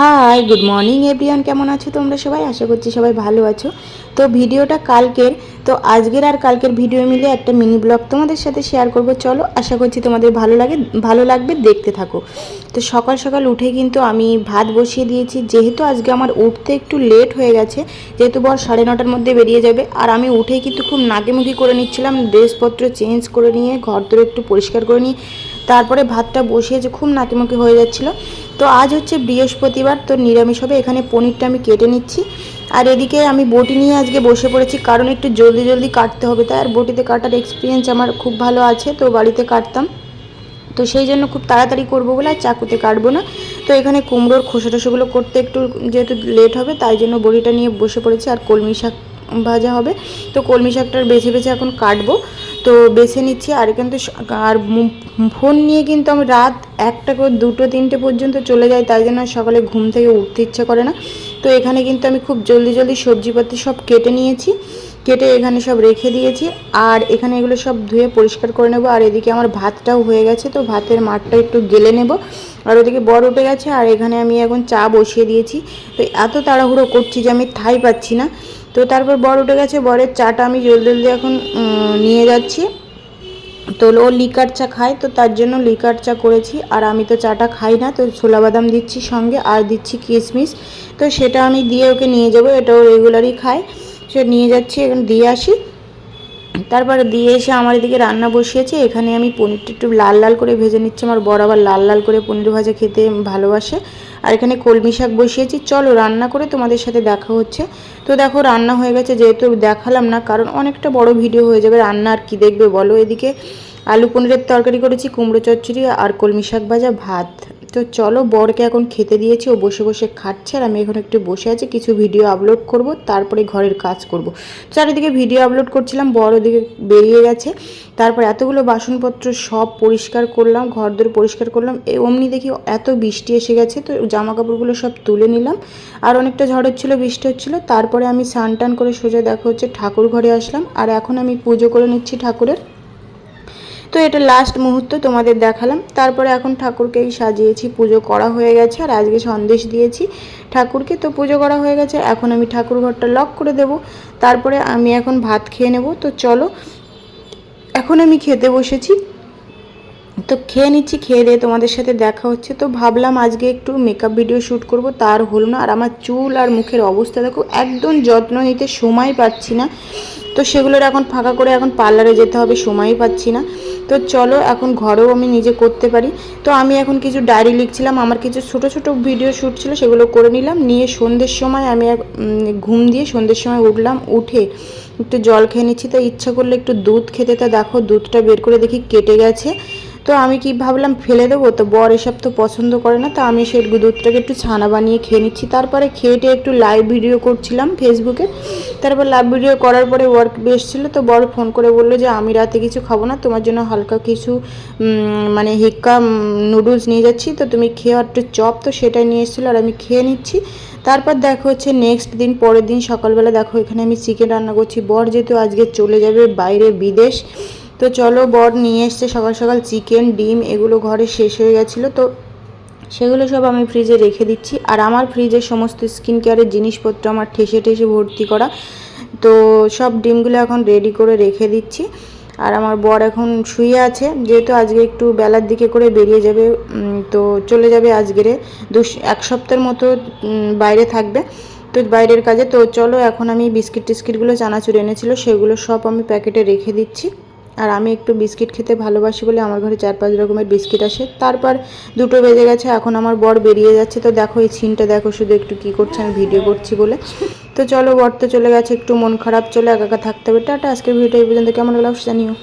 Hi good morning everyone কেমন আছো তোমরা সবাই? আশা করছি সবাই ভালো আছো। তো ভিডিওটা কালকের, তো আজকের আর কালকের ভিডিও মিলে একটা মিনি ব্লগ তোমাদের সাথে শেয়ার করব। চলো, আশা করছি তোমাদের ভালো লাগে, ভালো লাগবে, দেখতে থাকো। তো সকাল সকাল উঠে কিন্তু আমি ভাত বসিয়ে দিয়েছি। যেহেতু আজকে আমার উঠতে একটু লেট হয়ে গেছে, যেহেতু বর সাড়ে নটার মধ্যে বেরিয়ে যাবে। আর আমি উঠেই কিন্তু খুব নাকেমুখি করে নিচ্ছিলাম, ড্রেসপত্র চেঞ্জ করে নিয়ে, ঘর তোর একটু পরিষ্কার করে নিয়ে, তারপরে ভাতটা বসিয়েছে খুব নাকিমুখি হয়ে যাচ্ছিল। তো আজ হচ্ছে বৃহস্পতিবার, তো নিরামিষ হবে, এখানে পনিরটা আমি কেটে নিচ্ছি। আর এদিকে আমি বটি নিয়ে আজকে বসে পড়েছি, কারণ একটু জলদি জলদি কাটতে হবে, তাই আর বটিতে কাটার এক্সপিরিয়েন্স আমার খুব ভালো আছে, তো বাড়িতে কাটতাম। তো সেই জন্য খুব তাড়াতাড়ি করব বলে আর চাকুতে কাটবো না। তো এখানে কুমড়োর খোসা টোসাগুলো করতে একটু যেহেতু লেট হবে, তাই জন্য বড়িটা নিয়ে বসে পড়েছি, আর কলমি শাক ভাজা হবে। তো কলমি শাকটার বেছে বেছে এখন কাটবো। তো বেছে নিচ্ছি আর কিন্তু আর ফোন নিয়ে কিন্তু আমি রাত একটা করে দুটো তিনটে পর্যন্ত চলে যাই, তাই জন্য সকালে ঘুম থেকে উঠতে ইচ্ছে করে না। তো এখানে কিন্তু আমি খুব জলদি জলদি সবজিপাতি সব কেটে নিয়েছি, কেটে এখানে সব রেখে দিয়েছি আর এখানে এগুলো সব ধুয়ে পরিষ্কার করে নেব। আর এদিকে আমার ভাতটাও হয়ে গেছে, তো ভাতের মাঠটা একটু গেলে নেব। আর ওদিকে বড় উঠে গেছে আর এখানে আমি এখন চা বসিয়ে দিয়েছি। তো এত তাড়াহুড়ো করছি যে আমি ঠাই পাচ্ছি না। তো তারপর বর উঠে গেছে, বরের চাটা আমি জলদি জলদি এখন নিয়ে যাচ্ছি। তো ও লিকার চা খায়, তো তার জন্য লিকার চা করেছি। আর আমি তো চাটা খাই না, তো ছোলা বাদাম দিচ্ছি সঙ্গে আর দিচ্ছি কিশমিশ তো সেটা আমি দিয়ে ওকে নিয়ে যাব এটাও রেগুলারই খায়। সে নিয়ে যাচ্ছি, এখন দিয়ে আসি। তারপরে দিয়ে এসে আমার এদিকে রান্না বসিয়েছে। এখানে আমি পনিরটা একটু লাল লাল করে ভেজে নিচ্ছি। আমার বড় আবার লাল লাল করে পনির ভাজা খেতে ভালোবাসে। আর এখানে কলমি শাক বসিয়েছি। চলো রান্না করে তোমাদের সাথে দেখা হচ্ছে। তো দেখো, রান্না হয়ে গেছে। যেহেতু দেখালাম না, কারণ অনেকটা বড় ভিডিও হয়ে যাবে। রান্না আর কি দেখবে বলো? এদিকে আলু পনিরের তরকারি করেছি, কুমড়ো চচ্চড়ি আর কলমি শাক ভাজা ভাত। তো চলো বরকে এখন খেতে দিয়েছি, ও বসে বসে খাচ্ছে আর আমি এখন একটু বসে আছি, কিছু ভিডিও আপলোড করব, তারপরে ঘরের কাজ করব। চারিদিকে ভিডিও আপলোড করছিলাম বড় দিকে বেরিয়ে গেছে, তারপর এতগুলো বাসনপত্র সব পরিষ্কার করলাম ঘর দর পরিষ্কার করলাম অমনি দেখি এত বৃষ্টি এসে গেছে, তো জামা কাপড়গুলো সব তুলে নিলাম, আর অনেকটা ঝড় হচ্ছিল, বৃষ্টি হচ্ছিল, তারপরে আমি স্নান টান করে সোজা দেখা হচ্ছে ঠাকুর ঘরে আসলাম, আর এখন আমি পুজো করে নিচ্ছি ঠাকুরের। তো এটা লাস্ট মুহূর্ত তোমাদের দেখালাম। তারপরে এখন ঠাকুরকেই সাজিয়েছি, পুজো করা হয়ে গেছে আর আজকে সন্দেশ দিয়েছি ঠাকুরকে। তো পুজো করা হয়ে গেছে, এখন আমি ঠাকুর ঘরটা লক করে দেব। তারপরে আমি এখন ভাত খেয়ে নেব। তো চলো, এখন আমি খেতে বসেছি। তো খেয়ে নিচ্ছি, খেয়ে দিয়ে তোমাদের সাথে দেখা হচ্ছে। তো ভাবলাম আজকে একটু মেকআপ ভিডিও শ্যুট করব, তার হলো না। আর আমার চুল আর মুখের অবস্থা দেখো, একদম যত্ন নিতে সময় পাচ্ছি না। তো সেগুলোর এখন ফাঁকা করে এখন পার্লারে যেতে হবে, সময়ই পাচ্ছি না। তো চলো এখন ঘরেও আমি নিজে করতে পারি। তো আমি এখন কিছু ডায়েরি লিখছিলাম, আমার কিছু ছোটো ছোটো ভিডিও শ্যুট ছিল, সেগুলো করে নিলাম। নিয়ে সন্ধ্যের সময় আমি ঘুম দিয়ে সন্ধ্যের সময় উঠলাম, উঠে একটু জল খেয়ে নিচ্ছি, তো ইচ্ছা করলে একটু দুধ খেতে, তা দেখো দুধটা বের করে দেখি কেটে গেছে। তো আমি কি ভাবলাম ফেলে দেবো? তো বর এসব তো পছন্দ করে না, তো আমি সেই দুধটাকে একটু ছানা বানিয়ে খেয়ে নিচ্ছি। তারপরে খেয়েটে একটু লাইভ ভিডিও করছিলাম ফেসবুকে তারপর লাইভ ভিডিও করার পরে ওয়ার্ক বেশ ছিল, তো বর ফোন করে বলল যে, আমি রাতে কিছু খাব না, তোমার জন্য হালকা কিছু মানে হিক্কা নুডলস নিয়ে যাচ্ছি। তো তুমি খেয়ে একটু চপ তো সেটা নিয়ে এসেছিল, আর আমি খেয়ে নিচ্ছি। তারপর দেখো হচ্ছে নেক্সট দিন, পরের দিন সকালবেলা দেখো এখানে আমি চিকেন রান্না করছি। বর যেহেতু আজকে চলে যাবে বাইরে বিদেশ তো চলো বর নিয়ে এসছে সকাল সকাল চিকেন, ডিম, এগুলো ঘরে শেষ হয়ে গেছিল। তো সেগুলো সব আমি ফ্রিজে রেখে দিচ্ছি। আর আমার ফ্রিজের সমস্ত স্কিন কেয়ারের জিনিসপত্র আমার ঠেসে ঠেসে ভর্তি করা। তো সব ডিমগুলো এখন রেডি করে রেখে দিচ্ছি। আর আমার বর এখন শুয়ে আছে। যেহেতু আজকে একটু বেলার দিকে করে বেরিয়ে যাবে তো চলে যাবে আজকেরে দু এক সপ্তাহের মতো বাইরে থাকবে। তো বাইরের কাজে। তো চলো এখন আমি বিস্কিট টিস্কিটগুলো চানাচুর এনেছিল, সেগুলো সব আমি প্যাকেটে রেখে দিচ্ছি। আর আমি একটু বিস্কিট খেতে ভালোবাসি বলে আমার ঘরে চার পাঁচ রকমের বিস্কিট আসে। তারপর দুটো বেজে গেছে, এখন আমার বর বেরিয়ে যাচ্ছে। তো দেখো এই ছিনটা দেখো শুধু একটু কি করছে, আমি ভিডিও করছি বলে। তো চলো বর তো চলে গেছে, একটু মন খারাপ, চলে একা একা থাকতে হবে। টাটা, আজকের ভিডিও এই পর্যন্ত। কেমন লাগল জানিও।